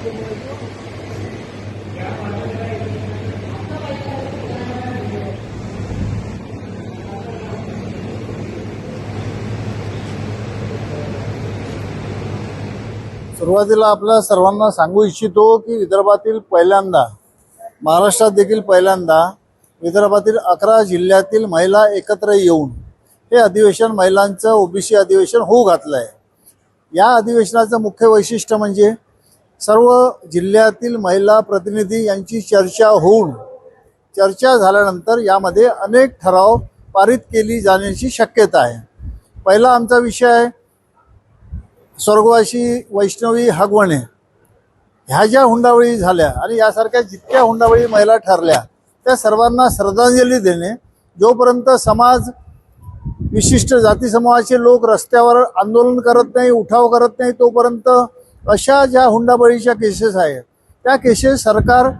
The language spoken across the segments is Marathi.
सुरुवातीला आपल्या सर्वांना सांगू इच्छितो की विदर्भातील पहिल्यांदा महाराष्ट्रात देखील पहिल्यांदा विदर्भातील अकरा जिल्ह्यातील महिला एकत्र येऊन हे अधिवेशन महिलांचं ओबीसी अधिवेशन होऊ घातलं आहे या अधिवेशनाचं मुख्य वैशिष्ट्य म्हणजे सर्व जिल्ह्यातील महिला प्रतिनिधी यांची चर्चा होऊन चर्चा झाल्यानंतर यामध्ये अनेक ठराव पारित केली जाण्याची शक्यता आहे. पहिला आमचा विषय आहे स्वर्गवासी वैष्णवी हगवणे. ह्या ज्या हुंडावळी झाल्या आणि यासारख्या जितक्या हुंडावळी महिला ठरल्या त्या सर्वांना श्रद्धांजली देणे जोपर्यंत समाज विशिष्ट जाती समूहाचे लोक रस्त्यावर आंदोलन करत नाही उठाव करत नाही तोपर्यंत अशा ज्या हुंडाबळीच्या केसेस आहेत त्या केसेस सरकार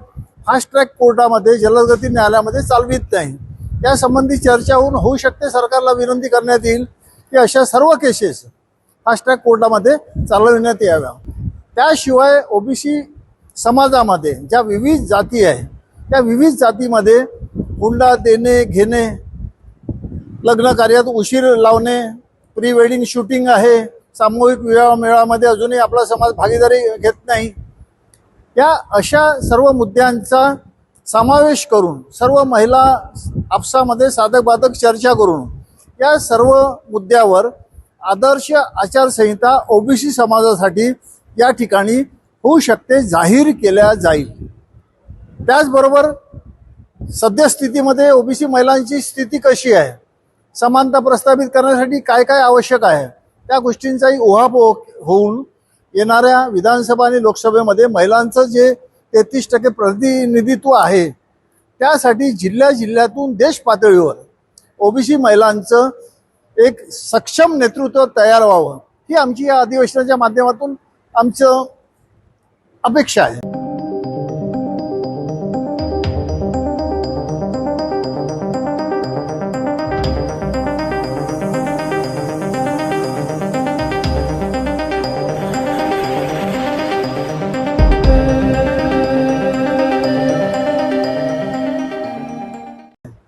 फास्ट ट्रॅक कोर्टामध्ये जलदगती न्यायालयामध्ये चालवित नाही. यासंबंधी चर्चा होऊन होऊ शकते सरकारला विनंती करण्यात येईल की अशा सर्व केसेस फास्ट ट्रॅक कोर्टामध्ये चालविण्यात याव्या. त्याशिवाय ओबीसी समाजामध्ये ज्या विविध जाती आहे त्या विविध जातीमध्ये हुंडा देणे घेणे लग्न कार्यात उशीर लावणे प्री वेडिंग शूटिंग आहे सामूहिक विवाह मेळामध्ये अजूनही आपला समाज भागीदारी घेत नाही. या अशा सर्व मुद्द्यांचा समावेश करून सर्व महिला आपसामध्ये साधक बाधक चर्चा करून या सर्व मुद्द्यावर आदर्श आचारसंहिता ओबीसी समाजासाठी या ठिकाणी होऊ शकते जाहीर केल्या जाईल. त्याचबरोबर सद्यस्थितीमध्ये ओबीसी महिलांची स्थिती कशी आहे? समानता प्रस्थापित करण्यासाठी काय काय आवश्यक आहे? त्या गोष्टींचाही ओहापोह होऊन येणाऱ्या विधानसभा आणि लोकसभेमध्ये महिलांचं जे तेहतीस टक्के प्रतिनिधित्व आहे त्यासाठी जिल्ह्या जिल्ह्यातून देश पातळीवर ओबीसी महिलांचं एक सक्षम नेतृत्व तयार व्हावं ही आमची या अधिवेशनाच्या माध्यमातून आमचं अपेक्षा आहे.